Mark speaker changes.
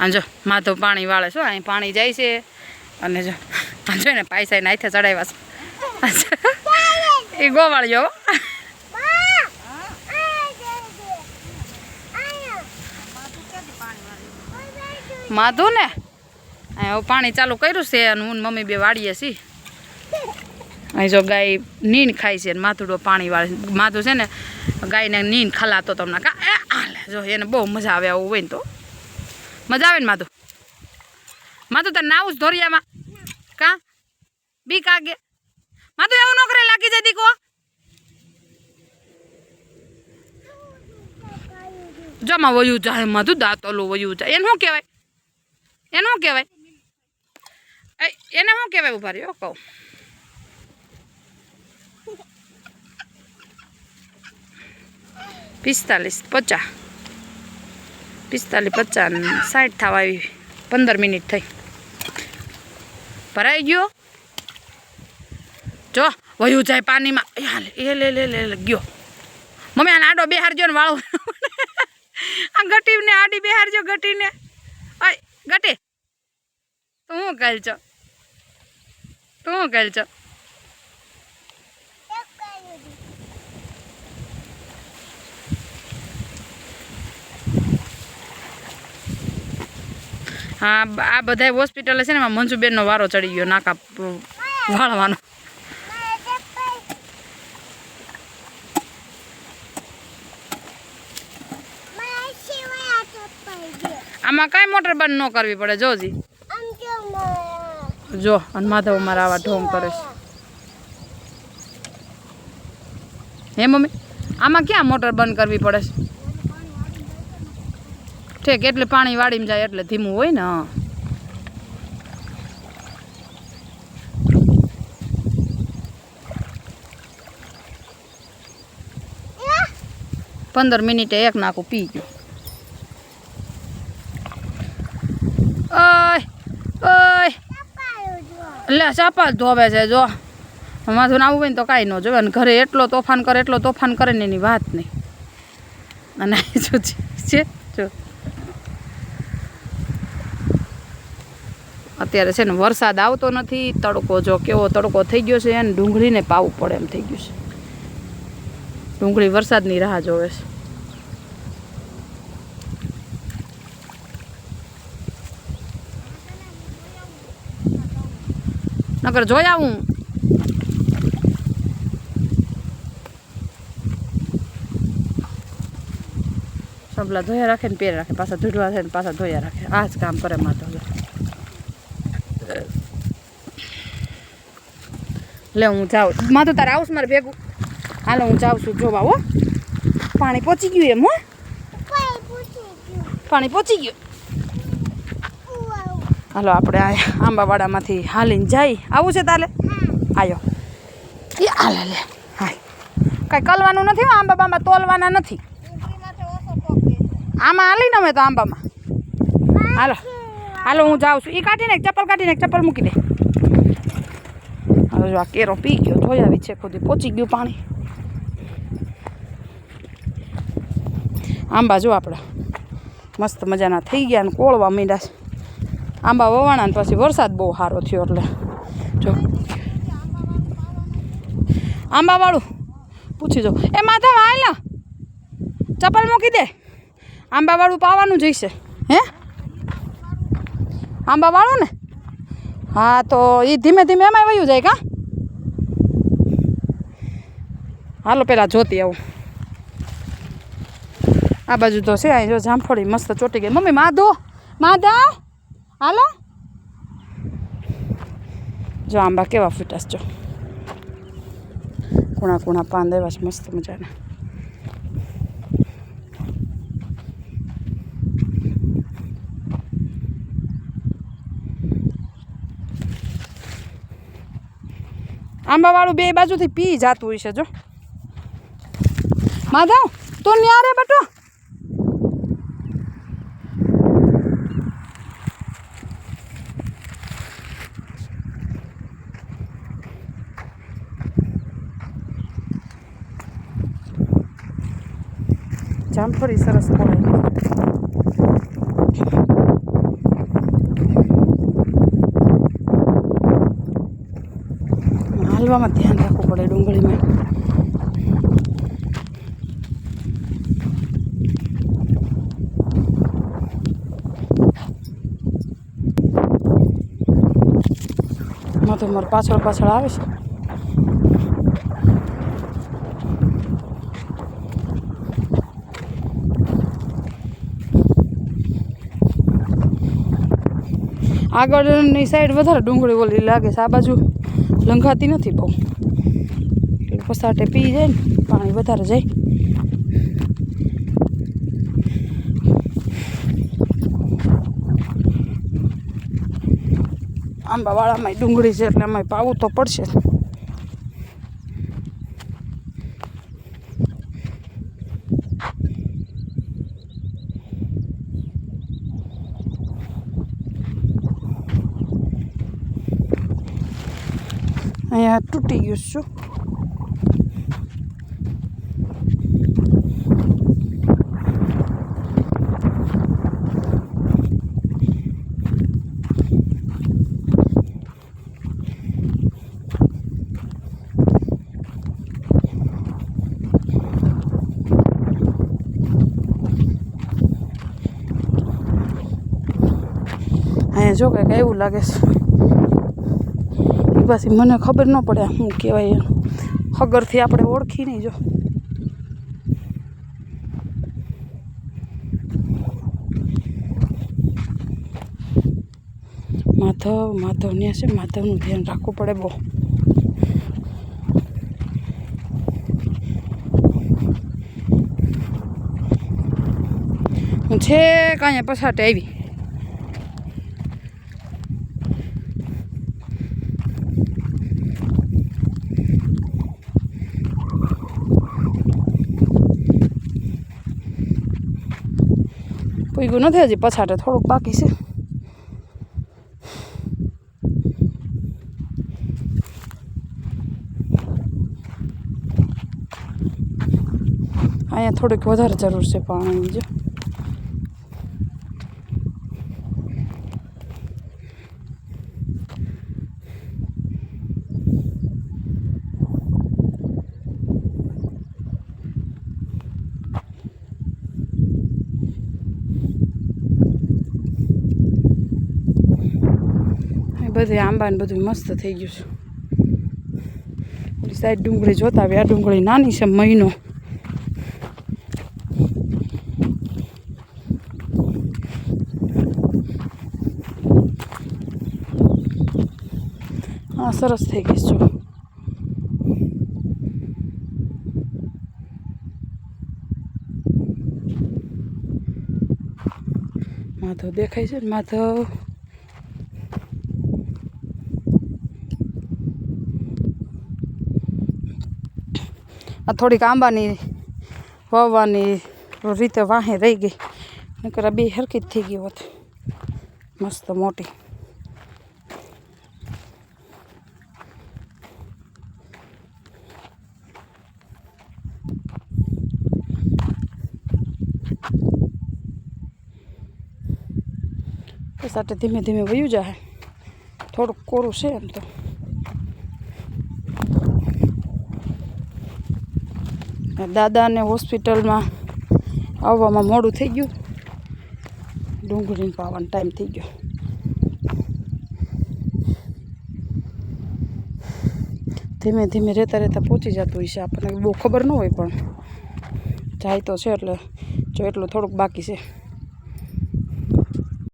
Speaker 1: આ જો, માધવ પાણી વાળે છો અહીં પાણી જાય છે. અને જો, આ જો ને પૈસા હાથે ચડાવ્યા છે. એ ગોવાળ્યો. માધુ ને? હવે પાણી ચાલુ કર્યું છે અને હું મમ્મી બે વાળીએ છીએ. અહીં જો ગાય નીન ખાય છે માથુડો પાણી વાળે. માથું છે ને, ગાયને નીન ખલાતો તમને કા, એ હાલે જો એને બહુ મજા આવે આવું હોય ને તો. મજા આવે ને માધુ? માધુ, તાર નાવું જ ધોરિયામાં કા? બી કાગે માધુ, એવું ન લાગી જાય દીકો જમા વયું જાય, માધુ, દાંતોલું વયું જાય. એને શું કહેવાય? એને શું કહેવાય? એને શું કહેવાય ઊભા રહ્યો? કહું. પિસ્તાલીસ, પચાસ. પિસ્તાલીસ પચાસ સાઠ થવા આવી. પંદર મિનિટ થઈ. ભરાઈ ગયો? જો, વયું જાય પાણીમાં. એ લે લે લે લે, ગયો. મમ્મી, આને આડો બેહારજો ને વાળો. આ ગટીને આડી બેહારજો ગટીને. ગટી. તું કહેલ છો? તું કહેલ છો? હા, આ બધા હોસ્પિટલે છે ને એમાં મંજુબેનનો વારો ચડી ગયો, નાકા વાળવાનો. આમાં કાંઈ મોટર બંધ ન કરવી પડે જોજી જો, અને માધવ અમારા આવા ઢોંગ કરે છે. હે મમ્મી, આમાં ક્યાં મોટર બંધ કરવી પડે છે? ઠીક, એટલે પાણી વાળીમાં જાય, એટલે ધીમું હોય ને પંદર મિનિટે એક નાખું પી ગયું. ઓય ઓય. લે ચાપા જ ધોવે છે, જો. માથું આવું હોય ને તો કાંઈ ન જોવે. ને ઘરે એટલો તોફાન કરે, એટલો તોફાન કરે ને એની વાત નહીં. અને જો છે, જો. અત્યારે છે ને વરસાદ આવતો નથી, તડકો જો કેવો તડકો થઈ ગયો છે અને ડુંગળીને પાવું પડે એમ થઈ ગયું છે. ડુંગળી વરસાદની રાહ જોવે છે. નકર જોઈ આવું. સંભલા ધોયા રાખે ને પહેર રાખે, પાછા ધૂળવા થાય ને પાછા ધોયા રાખે. આ જ કામ કરે માતો લે, હું જાઉં. માતો તારે આવશ, મારે ભેગું. હાલો, હું જાઉં છું, જોવા, હો. પાણી પહોંચી ગયું એમ, હો. પાણી પહોંચી ગયું. હાલો, આપણે આ આંબાવાડામાંથી હાલીને જઈ. આવું છે તાલે? આવ્યો એ, હાલે, લે. હા કાંઈ કલવાનું નથી આંબા બાંબા તોલવાના નથી. આમાં હાલી ને અમે તો આંબામાં. હાલો. હાલો, હું જાઉં છું. એ કાઢીને ચપ્પલ કાઢીને ચપ્પલ મૂકી દે. જો આ કેરો પી ગયો જોઈ આવી છે ખુદી પહોંચી ગયું પાણી. આંબા જો આપણે મસ્ત મજાના થઈ ગયા ને કોળવા મીંડા આંબા વવાણા ને પછી વરસાદ બહુ સારો થયો એટલે. જો. આંબાવાળું, પૂછી જો. એ માથા વાયલા ચપ્પલ મૂકી દે. આંબાવાળું પાવાનું જઈશે. હે? આંબાવાળું ને? હા, તો એ ધીમે ધીમે એમાં વયું જાય કા? હાલો પહેલાં જોતી આવું. આ બાજુ તો છે અહીં જો જામફળી મસ્ત ચોટી ગઈ. મમ્મી, માધો, માધા, હાલો. જો આંબા કેવા ફૂટાસ જો. કુણા કુણા પાન દેવા છે, મસ્ત મજાના. આંબાવાળું બે બાજુથી પી જાતું હોય છે, જો. માધવ તું ન્યા રે બટો. જામફળી સરસ પડે હાલવામાં ધ્યાન રાખવું પડે ડુંગળીમાં. તો મારે પાછળ પાછળ આવે છે. આગળની સાઈડ વધારે ડુંગળી ઓલી લાગે છે. આ બાજુ લંઘાતી નથી બહુ. પસાટે પી જાય ને પાણી વધારે જાય. આંબાવાળામાં ડુંગળી છે એટલે એમાં પાવું તો પડશે. અહીંયા તૂટી ગયું છે. જો કે એવું લાગે છે. એ પાછી મને ખબર ન પડે શું કહેવાય હગરથી આપણે ઓળખી નહીં જો. માધવ માધવ ને છે, માધવનું ધ્યાન રાખવું પડે બહુ. હું છે કાંઈ પછાટે આવી. પૂગ્યું નથી હજી પછાટે થોડુંક બાકી છે. અહીંયા થોડીક વધારે જરૂર છે પાણીની જો. બધું આંબા ને બધું મસ્ત થઈ ગયું છે. ઓલી સાઈડ ડુંગળી જોતા આવી આ ડુંગળી નાની છે, મહિનો. હા, સરસ થઈ ગઈ છું માધવ દેખાય છે ને, માધવ? આ થોડીક આંબાની વાવવાની રીતે વાહે રહી ગઈ. નકર બે હરકી થઈ ગઈ હોત. મસ્ત મોટી. સાથે ધીમે ધીમે વયું જાય થોડુંક કોરું છે એમ તો. દાદાને હોસ્પિટલમાં આવવામાં મોડું થઈ ગયું. ડુંગળીને પાવાનો ટાઈમ થઈ ગયો. ધીમે ધીમે રહેતા રહેતા પહોંચી જતું હોય છે આપણને. બહુ ખબર ન હોય પણ જાય તો છે એટલે જો એટલું થોડુંક બાકી છે.